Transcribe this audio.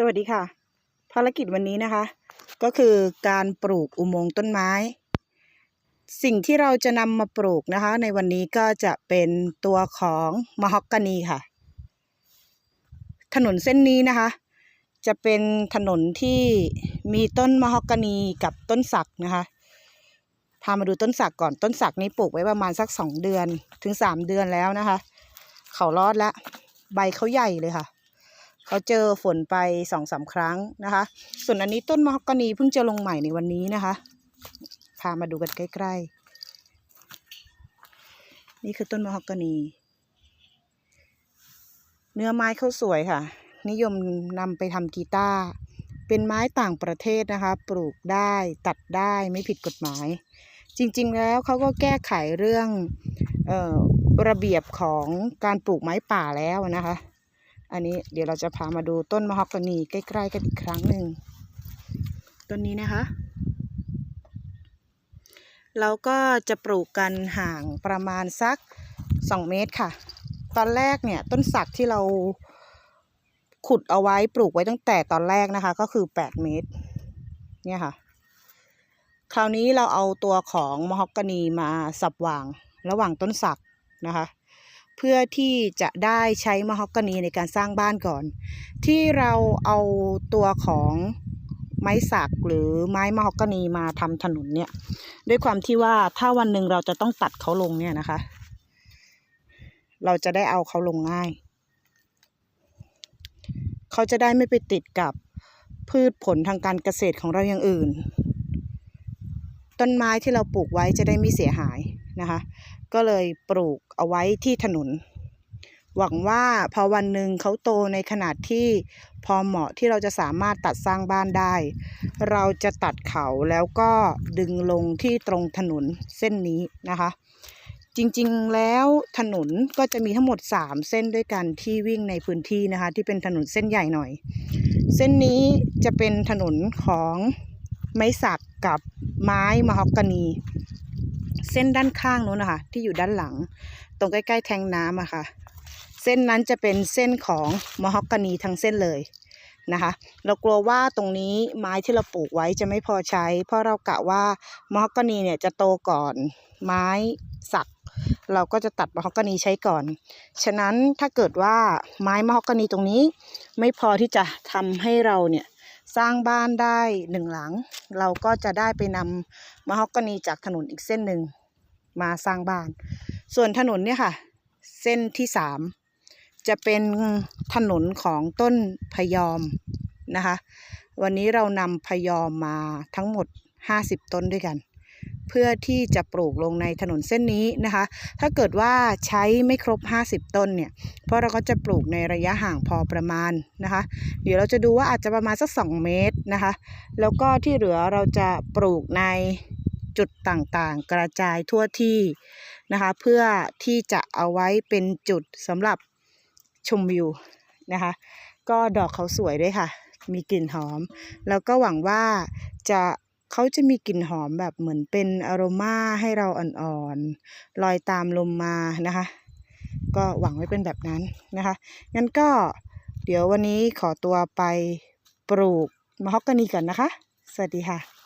สวัสดีค่ะ ภารกิจวันนี้นะคะ ก็คือการปลูกอุโมงค์ต้นไม้ สิ่งที่เราจะนำมาปลูกนะคะ ในวันนี้ก็จะเป็นตัวของมะฮอกกานีค่ะ ถนนเส้นนี้นะคะ จะเป็นถนนที่มีต้นมะฮอกกานีกับต้นสักนะคะพามาดูต้นสักก่อนต้นสักนี้ปลูกไว้ประมาณสักสองเดือนถึงสามเดือนแล้วนะคะ เขารอดแล้วใบเขาใหญ่เลยค่ะ เขาเจอฝนไปสองสามครั้งนะคะ ส่วนอันนี้ต้นมะฮอกกานีเพิ่งจะลงใหม่ในวันนี้นะคะ พามาดูกันใกล้ๆ นี่คือต้นมะฮอกกานี เนื้อไม้เขาสวยค่ะ นิยมนำไปทำกีตาร์เป็นไม้ต่างประเทศนะคะ ปลูกได้ตัดได้ไม่ผิดกฎหมาย จริงๆแล้วเขาก็แก้ไขเรื่องออระเบียบของการปลูกไม้ป่าแล้วนะคะ อันนี้เดี๋ยวเราจะพามาดูต้นมะฮอกกานีใกล้ ๆ กันอีกครั้งหนึ่งต้นนี้นะคะ เราก็จะปลูกกันห่างประมาณสัก 2 เมตรค่ะ ตอนแรกเนี่ยต้นสักที่เราขุดเอาไว้ปลูกไว้ตั้งแต่ตอนแรกนะคะ ก็คือ 8 เมตร เนี่ยค่ะ คราวนี้เราเอาตัวของมะฮอกกานีมาสับวางระหว่างต้นสักนะคะ เพื่อที่จะได้ใช้มะฮอกกานีในการสร้างบ้านก่อน ที่เราเอาตัวของไม้สักหรือไม้มะฮอกกานีมาทำถนนเนี่ย ด้วยความที่ว่าถ้าวันหนึ่งเราจะต้องตัดเขาลงเนี่ยนะคะ เราจะได้เอาเขาลงง่าย เขาจะได้ไม่ไปติดกับพืชผลทางการเกษตรของเราอย่างอื่น ต้นไม้ที่เราปลูกไว้จะได้ไม่เสียหายนะคะ ก็เลยปลูกเอาไว้ที่ถนน หวังว่าพอวันหนึ่งเขาโตในขนาดที่พอเหมาะที่เราจะสามารถตัดสร้างบ้านได้ เราจะตัดเขาแล้วก็ดึงลงที่ตรงถนนเส้นนี้นะคะ จริงๆแล้วถนนก็จะมีทั้งหมด 3 เส้นด้วยกันที่วิ่งในพื้นที่นะคะ ที่เป็นถนนเส้นใหญ่หน่อย เส้นนี้จะเป็นถนนของไม้สักกับไม้มะฮอกกานี เส้นด้านข้างนู้นนะคะที่อยู่ด้านหลัง ตรงใกล้ๆแทงน้ำอะค่ะ เส้นนั้นจะเป็นเส้นของมะฮอกกานีทั้งเส้นเลยนะคะ เรากลัวว่าตรงนี้ไม้ที่เราปลูกไว้จะไม่พอใช้ เพราะเรากะว่ามะฮอกกานีเนี่ยจะโตก่อนไม้สัก เราก็จะตัดมะฮอกกานีใช้ก่อน ฉะนั้นถ้าเกิดว่าไม้มะฮอกกานีตรงนี้ ไม่พอที่จะทำให้เราเนี่ยสร้างบ้านได้หนึ่งหลัง เราก็จะได้ไปนำมะฮอกกานีจากถนนอีกเส้นหนึ่ง มาสร้างบ้าน ส่วนถนนเนี่ยค่ะ เส้นที่สามจะเป็นถนนของต้นพยอมนะคะ วันนี้เรานำพยอมมาทั้งหมด 50 ต้นด้วยกัน เพื่อที่จะปลูกลงในถนนเส้นนี้นะคะ ถ้าเกิดว่าใช้ไม่ครบ 50 ต้นเนี่ย เพราะเราก็จะปลูกในระยะห่างพอประมาณนะคะ เดี๋ยวเราจะดูว่าอาจจะประมาณสัก 2 เมตรนะคะ แล้วก็ที่เหลือเราจะปลูกใน จุดต่างๆ กระจายทั่วที่นะคะ เพื่อที่จะเอาไว้เป็นจุดสำหรับชมวิวนะคะ ก็ดอกเขาสวยด้วยค่ะ มีกลิ่นหอม แล้วก็หวังว่าจะเขาจะมีกลิ่นหอมแบบเหมือนเป็นอโรมาให้เราอ่อนๆลอยตามลมมานะคะ ก็หวังไว้เป็นแบบนั้นนะคะ งั้นก็เดี๋ยววันนี้ขอตัวไปปลูกมะฮอกกานีก่อนนะคะ สวัสดีค่ะ